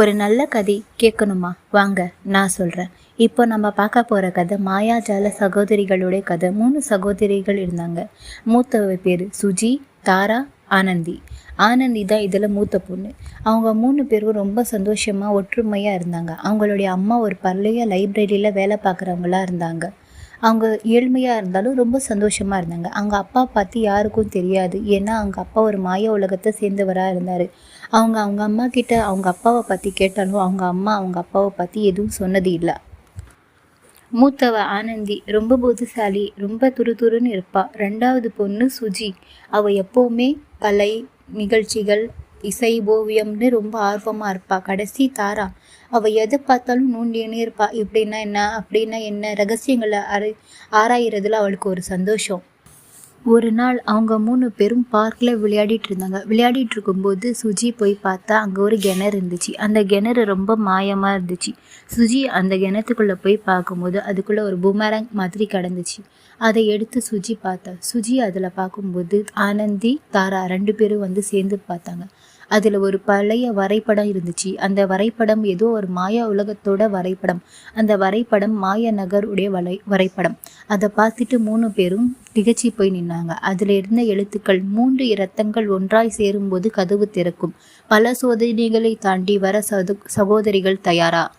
ஒரு நல்ல கதை கேட்கணுமா? வாங்க நான் சொல்கிறேன் இப்போ நம்ம பார்க்க போகிற கதை மாயாஜால சகோதரிகளுடைய கதை. மூணு சகோதரிகள் இருந்தாங்க. மூத்தவ பேர் சுஜி தாரா ஆனந்தி. ஆனந்தி தான் இதில் மூத்த பொண்ணு. அவங்க மூணு பேரும் ரொம்ப சந்தோஷமாக ஒற்றுமையாக இருந்தாங்க. அவங்களுடைய அம்மா ஒரு பழைய லைப்ரரியில் வேலை பார்க்குறவங்களா இருந்தாங்க. அவங்க ஏழ்மையாக இருந்தாலும் ரொம்ப சந்தோஷமாக இருந்தாங்க. அவங்க அப்பா பற்றி யாருக்கும் தெரியாது. ஏன்னா அவங்க அப்பா ஒரு மாய உலகத்தை சேர்ந்தவராக இருந்தார். அவங்க அவங்க அம்மா கிட்ட அவங்க அப்பாவை பற்றி கேட்டாலும் அவங்க அம்மா அவங்க அப்பாவை பற்றி எதுவும் சொன்னது இல்லை. மூத்தவ ஆனந்தி ரொம்ப புத்திசாலி ரொம்ப துரு துருன்னு ரெண்டாவது பொண்ணு சுஜி. அவள் எப்போவுமே கலை நிகழ்ச்சிகள் இசை ஓவியம்னு ரொம்ப ஆர்வமாக இருப்பாள் கடைசி தாரா. அவள் எதை பார்த்தாலும் நோண்டினே இருப்பாள் இப்படின்னா என்ன? அப்படின்னா என்ன? ரகசியங்களை அரை ஆராயிறதுல அவளுக்கு ஒரு சந்தோஷம். ஒரு நாள் அவங்க மூணு பேரும் பார்க்கில் விளையாடிட்டு இருந்தாங்க. விளையாடிட்டு இருக்கும்போது சுஜி போய் பார்த்தா அங்கே ஒரு கிணறு இருந்துச்சு. அந்த கிணறு ரொம்ப மாயமாக இருந்துச்சு. சுஜி அந்த கிணத்துக்குள்ளே போய் பார்க்கும்போது அதுக்குள்ளே ஒரு பூமரங் மாதிரி கிடந்துச்சு. அதை எடுத்து சுஜி பார்த்தா சுஜி அதில் பார்க்கும்போது ஆனந்தி தாரா ரெண்டு பேரும் வந்து சேர்ந்து பார்த்தாங்க. அதில் ஒரு பழைய வரைபடம் இருந்துச்சு. அந்த வரைபடம் ஏதோ ஒரு மாயா உலகத்தோட வரைபடம். அந்த வரைபடம் மாயா நகருடைய வரை வரைபடம். அதை பார்த்துட்டு மூணு பேரும் திகச்சு போய் நின்னாங்க. அதில் இருந்த எழுத்துக்கள் மூன்று இரத்தங்கள் ஒன்றாய் சேரும்போது கதவு திறக்கும். பல சோதனைகளை தாண்டி வர சது சகோதரிகள் தயாரா?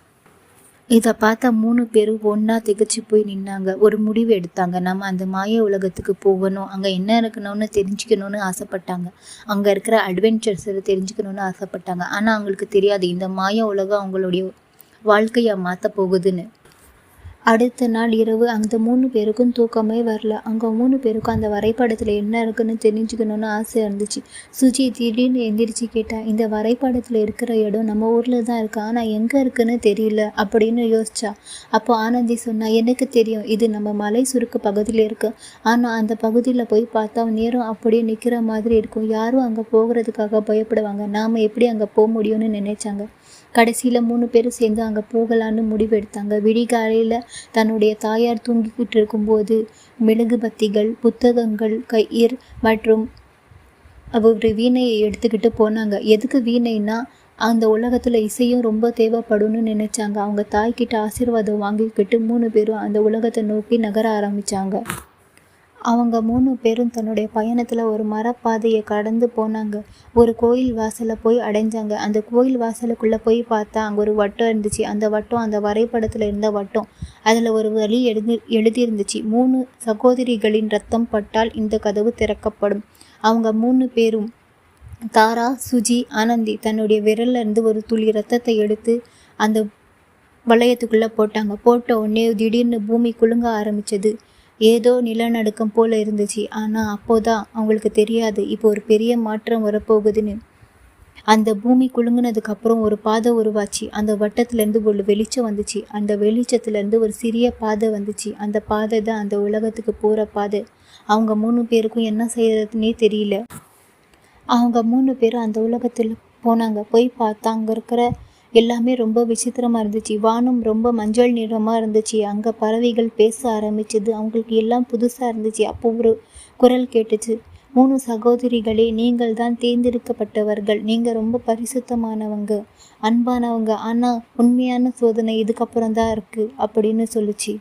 இதை பார்த்த மூணு பேரும் ஒன்றா திகச்சு போய் நின்னாங்க. ஒரு முடிவு எடுத்தாங்க. நம்ம அந்த மாய உலகத்துக்கு போகணும். அங்கே என்ன இருக்கணும்னு தெரிஞ்சுக்கணும்னு ஆசைப்பட்டாங்க. அங்கே இருக்கிற அட்வென்ச்சர்ஸை தெரிஞ்சுக்கணும்னு ஆசைப்பட்டாங்க. ஆனால் அவங்களுக்கு தெரியாது. இந்த மாய உலகம் அவங்களுடைய வாழ்க்கையை மாற்ற போகுதுன்னு. அடுத்த நாள் இரவு அந்த மூணு பேருக்கும் தூக்கமே வரல. அங்கே மூணு பேருக்கும் அந்த வரைபடத்தில் என்ன இருக்குன்னு தெரிஞ்சுக்கணும்னு ஆசையாக இருந்துச்சு. சுஜி திடீர்னு எந்திரிச்சு கேட்டா இந்த வரைபடத்தில் இருக்கிற இடம் நம்ம ஊரில் தான் இருக்கா. ஆனால் எங்கே இருக்குன்னு தெரியல. அப்படின்னு யோசிச்சா. அப்போ ஆனந்தி சொன்னா எனக்கு தெரியும். இது நம்ம மலை சுருக்கு பகுதியில் இருக்கு. ஆனால் அந்த பகுதியில் போய் பார்த்தா நேரம் அப்படியே நிற்கிற மாதிரி இருக்கும். யாரும் அங்கே போகிறதுக்காக பயப்படுவாங்க. நாம் எப்படி அங்கே போக முடியும்னு நினைச்சாங்க. கடைசியில் மூணு பேரும் சேர்ந்து அங்கே போகலான்னு முடிவெடுத்தாங்க விடிகாலையில் தன்னுடைய தாயார் தூங்கிக்கிட்டு இருக்கும்போது மெழுகுபத்திகள் புத்தகங்கள் கயிர் மற்றும் அவர் வீணையை எடுத்துக்கிட்டு போனாங்க. எதுக்கு வீணைன்னா அந்த உலகத்தில் இசையும் ரொம்ப தேவைப்படும்னு நினச்சாங்க. அவங்க தாய்கிட்ட ஆசீர்வாதம் வாங்கிக்கிட்டு மூணு பேரும் அந்த உலகத்தை நோக்கி நகர ஆரம்பித்தாங்க அவங்க மூணு பேரும் தன்னுடைய பயணத்தில் ஒரு மரப்பாதையை கடந்து போனாங்க. ஒரு கோயில் வாசலை போய் அடைஞ்சாங்க. அந்த கோயில் வாசலுக்குள்ளே போய் பார்த்தா அங்கே ஒரு வட்டம் இருந்துச்சு. அந்த வட்டம் அந்த வரைபடத்தில் இருந்த வட்டம். அதில் ஒரு வழி எழுதி எழுதியிருந்துச்சு. மூணு சகோதரிகளின் ரத்தம் பட்டால் இந்த கதவு திறக்கப்படும். அவங்க மூணு பேரும் தாரா சுஜி ஆனந்தி தன்னுடைய விரல்ல இருந்து ஒரு துளி ரத்தத்தை எடுத்து அந்த வளையத்துக்குள்ளே போட்டாங்க. போட்ட உடனே திடீர்னு பூமி குலுங்க ஆரம்பிச்சது. ஏதோ நிலநடுக்கம் போல் இருந்துச்சு. ஆனால் அப்போதான் அவங்களுக்கு தெரியாது. இப்போ ஒரு பெரிய மாற்றம் வரப்போகுதுன்னு. அந்த பூமி குலுங்கினதுக்கு அப்புறம் ஒரு பாதை உருவாச்சு. அந்த வட்டத்துலேருந்து ஒரு வெளிச்சம் வந்துச்சு. அந்த வெளிச்சத்துலேருந்து ஒரு சிறிய பாதை வந்துச்சு. அந்த பாதை தான் அந்த உலகத்துக்கு போகிற பாதை. அவங்க மூணு பேருக்கும் என்ன செய்யறதுன்னே தெரியல. அவங்க மூணு பேரும் அந்த உலகத்தில் போனாங்க. போய் பார்த்தா அங்கே இருக்கிற எல்லாமே ரொம்ப விசித்திரமாக இருந்துச்சு. வானம் ரொம்ப மஞ்சள் நிறமாக இருந்துச்சு. அங்கே பறவைகள் பேச ஆரம்பிச்சது. அவங்களுக்கு எல்லாம் புதுசாக இருந்துச்சு. அப்போ ஒரு குரல் கேட்டுச்சு. மூணு சகோதரிகளே நீங்கள் தான் தேர்ந்தெடுக்கப்பட்டவர்கள். நீங்கள் ரொம்ப பரிசுத்தமானவங்க அன்பானவங்க. ஆனால் உண்மையான சோதனை இதுக்கப்புறம் தான் இருக்குது அப்படின்னு சொல்லுச்சு.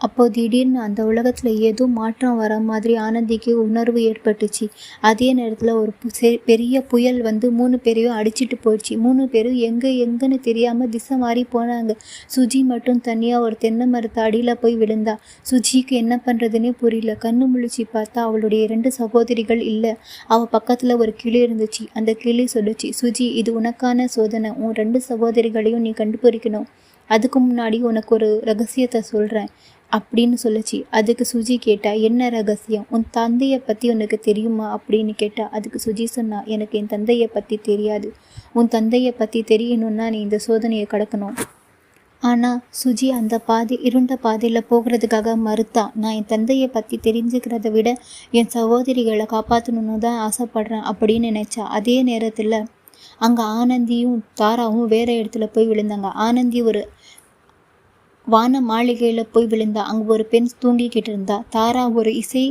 அப்போ திடீர்னு அந்த உலகத்தில் ஏதோ மாற்றம் வர மாதிரி ஆனந்திக்கு உணர்வு ஏற்பட்டுச்சு. அதே நேரத்தில் ஒரு பெரிய புயல் வந்து மூணு பேரையும் அடிச்சிட்டு போயிடுச்சு. மூணு பேரும் எங்கே எங்கன்னு தெரியாமல் திசை மாறி போனாங்க. சுஜி மட்டும் தனியாக ஒரு தென்னை மரத்தை அடியில் போய் விழுந்தா. சுஜிக்கு என்ன பண்ணுறதுன்னே புரியல. கண்ணு முழிச்சு பார்த்தா அவளுடைய இரண்டு சகோதரிகள் இல்லை. அவள் பக்கத்தில் ஒரு கிளி இருந்துச்சு. அந்த கிளி சொல்லுச்சு சுஜி இது உனக்கான சோதனை. உன் ரெண்டு சகோதரிகளையும் நீ கண்டுபிடிக்கணும். அதுக்கு முன்னாடி உனக்கு ஒரு ரகசியத்தை சொல்கிறேன் அப்படின்னு சொல்லுச்சு. அதுக்கு சுஜி கேட்டா என்ன ரகசியம்? உன் தந்தையை பற்றி உனக்கு தெரியுமா? அப்படின்னு கேட்டா அதுக்கு சுஜி சொன்னா எனக்கு என் தந்தையை பற்றி தெரியாது. உன் தந்தையை பற்றி தெரியணும்னா நீ இந்த சோதனையை கடக்கணும். ஆனால் சுஜி அந்த பாதி இருண்ட பாதையில் போகிறதுக்காக மறுத்தா நான் என் தந்தையை பற்றி தெரிஞ்சுக்கிறத விட என் சகோதரிகளை காப்பாற்றணுன்னு தான் ஆசைப்படுறேன் அப்படின்னு நினச்சா அதே நேரத்தில் அங்கே ஆனந்தியும் தாராவும் வேறு இடத்துல போய் விழுந்தாங்க. ஆனந்தி ஒரு வான மாளிகையில் போய் விழுந்தா அங்கே ஒரு பெண் தூங்கிக்கிட்டு இருந்தா. தாரா ஒரு இசை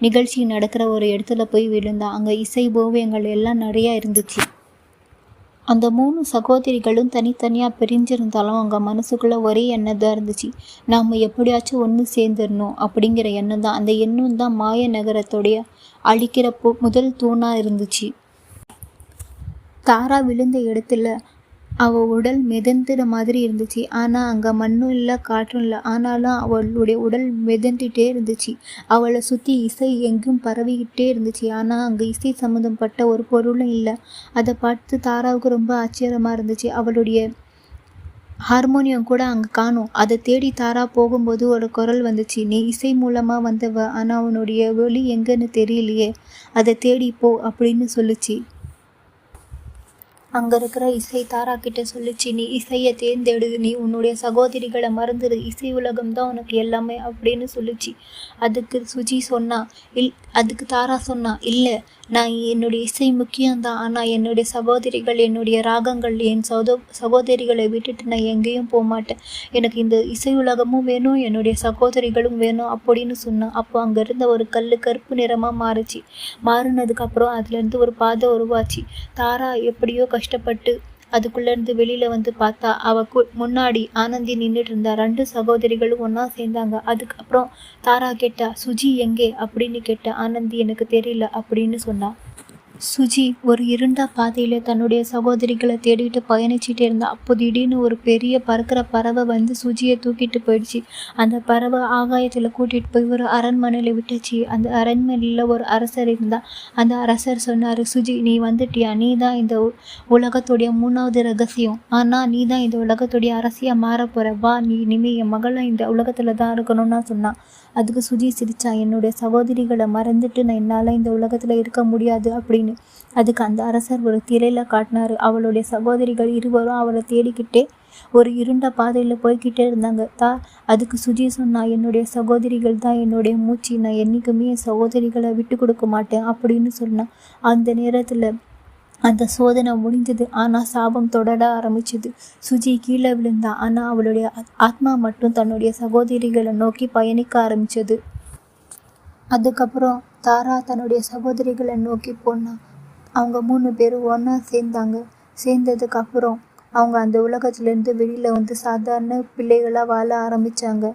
நிகழ்ச்சி நடக்கிற ஒரு இடத்துல போய் விழுந்தா அங்கே இசை ஓவியங்கள் எல்லாம் நிறையா இருந்துச்சு. அந்த மூணு சகோதரிகளும் தனித்தனியாக பிரிஞ்சிருந்தாலும் அவங்க மனசுக்குள்ளே ஒரே எண்ணம் தான் இருந்துச்சு. நாம் எப்படியாச்சும் ஒன்று சேர்ந்துடணும் அப்படிங்கிற எண்ணம் தான். அந்த எண்ணம் தான் மாய நகரத்துடைய அழிக்கிறப்போ முதல் தூணாக இருந்துச்சு. தாரா விழுந்த இடத்துல அவள் உடல் மிதந்துற மாதிரி இருந்துச்சு. ஆனால் அங்கே மண்ணும் இல்லை காற்றும் இல்லை. ஆனாலும் அவளுடைய உடல் மிதந்துட்டே இருந்துச்சு. அவளை சுற்றி இசை எங்கும் பரவிக்கிட்டே இருந்துச்சு. ஆனால் அங்கே இசை சம்மந்தப்பட்ட ஒரு பொருளும் இல்லை. அதை பார்த்து தாராவுக்கு ரொம்ப ஆச்சரியமாக இருந்துச்சு. அவளுடைய ஹார்மோனியம் கூட அங்கே காணும். அதை தேடி தாரா போகும்போது ஒரு குரல் வந்துச்சு. நீ இசை மூலமாக வந்தவ ஆனால் உன்னுடைய ஒளி எங்கன்னு தெரியலையே. அதை தேடி போ அப்படின்னு சொல்லுச்சு. அங்கே இருக்கிற இசை தாரா கிட்ட சொல்லிச்சு நீ இசையை தேர்ந்தெடு. நீ உன்னுடைய சகோதரிகளை மறந்துடு இசை உலகம் தான் உனக்கு எல்லாமே அப்படின்னு சொல்லிச்சு. அதுக்கு சுஜி சொன்னா இல் அதுக்கு தாரா சொன்னா இல்லை நான் என்னுடைய இசை முக்கியம்தான் ஆனால் என்னுடைய சகோதரிகள் என்னுடைய ராகங்கள் என் சகோ சகோதரிகளை விட்டுட்டு நான் எங்கேயும் போக மாட்டேன். எனக்கு இந்த இசை உலகமும் வேணும் என்னுடைய சகோதரிகளும் வேணும் அப்படின்னு சொன்னான் அப்போ அங்கே இருந்த ஒரு கல் கருப்பு நிறமாக மாறுச்சு. மாறினதுக்கப்புறம் அதுலேருந்து ஒரு பாதை உருவாச்சு. தாரா எப்படியோ கஷ்டப்பட்டு அதுக்குள்ளேருந்து வெளியில் வந்து பார்த்தா அவ கு முன்னாடி ஆனந்தி நின்றுட்டு இருந்தா ரெண்டு சகோதரிகளும் ஒன்றா சேர்ந்தாங்க. அதுக்கப்புறம் தாரா கேட்டா சுஜி எங்கே? அப்படின்னு கேட்ட ஆனந்தி எனக்கு தெரியல அப்படின்னு சொன்னான் சுஜி ஒரு இருண்ட பாதையில் தன்னுடைய சகோதரிகளை தேடிட்டு பயணிச்சுட்டே இருந்தா. அப்போ திடீர்னு ஒரு பெரிய பறக்கிற பறவை வந்து சுஜியை தூக்கிட்டு போயிடுச்சு. அந்த பறவை ஆகாயத்தில் கூட்டிகிட்டு போய் ஒரு அரண்மனையில் விட்டுச்சு. அந்த அரண்மனையில் ஒரு அரசர் இருந்தா. அந்த அரசர் சொன்னார் சுஜி நீ வந்துட்டியா? நீ தான் இந்த உலகத்துடைய மூணாவது ரகசியம். ஆனால் நீ தான் இந்த உலகத்துடைய அரசியாக மாற போகிற வா நீ இனிமே என் மகளை இந்த உலகத்தில் தான் இருக்கணும்னா சொன்னான். அதுக்கு சுஜி சிரிச்சா என்னுடைய சகோதரிகளை மறந்துட்டு நான் என்னால் இந்த உலகத்தில் இருக்க முடியாது அப்படின்னு. அதுக்கு அந்த அரசர் ஒரு திரையில் காட்டினார். அவளுடைய சகோதரிகள் இருவரும் அவளை தேடிக்கிட்டே ஒரு இருண்ட பாதையில் போய்கிட்டே இருந்தாங்க. தா அதுக்கு சுஜி சொன்னா என்னுடைய சகோதரிகள் தான் என்னுடைய மூச்சு. நான் என்றைக்குமே என் சகோதரிகளை விட்டு கொடுக்க மாட்டேன் அப்படின்னு சொன்னான் அந்த நேரத்தில் அந்த சோதனை முடிஞ்சது. ஆனால் சாபம் தொடர ஆரம்பிச்சது. சுஜி கீழே விழுந்தா ஆனால் அவளுடைய ஆத்மா மட்டும் தன்னுடைய சகோதரிகளை நோக்கி பயணிக்க ஆரம்பிச்சது. அதுக்கப்புறம் தாரா தன்னுடைய சகோதரிகளை நோக்கி போனா அவங்க மூணு பேரும் ஒன்றா சேர்ந்தாங்க. சேர்ந்ததுக்கப்புறம் அவங்க அந்த உலகத்துலேருந்து வெளியில் வந்து சாதாரண பிள்ளைகளாக வாழ ஆரம்பித்தாங்க